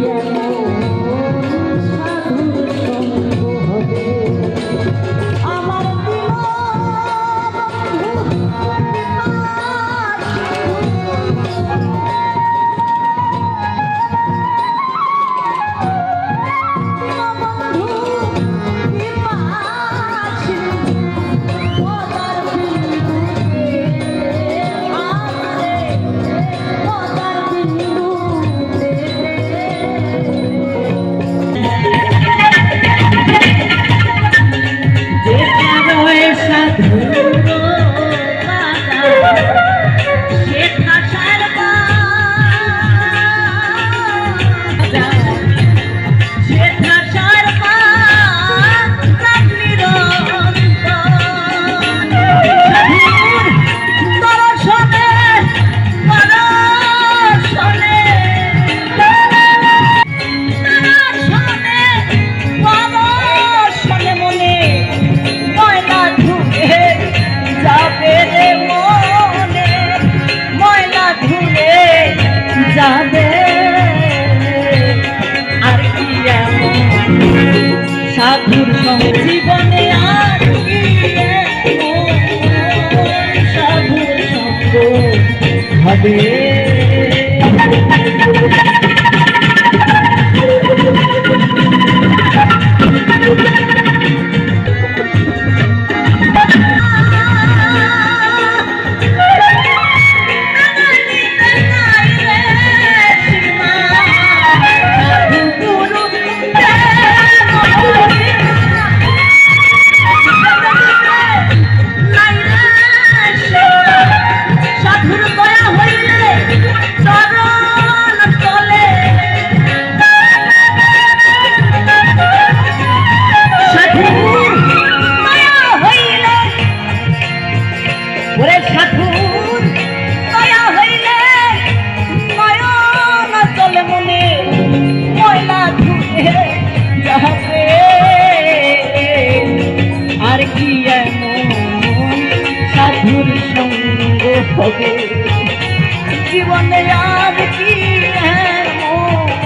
Yeah. জীবনে হবে जीवन याद की है मोह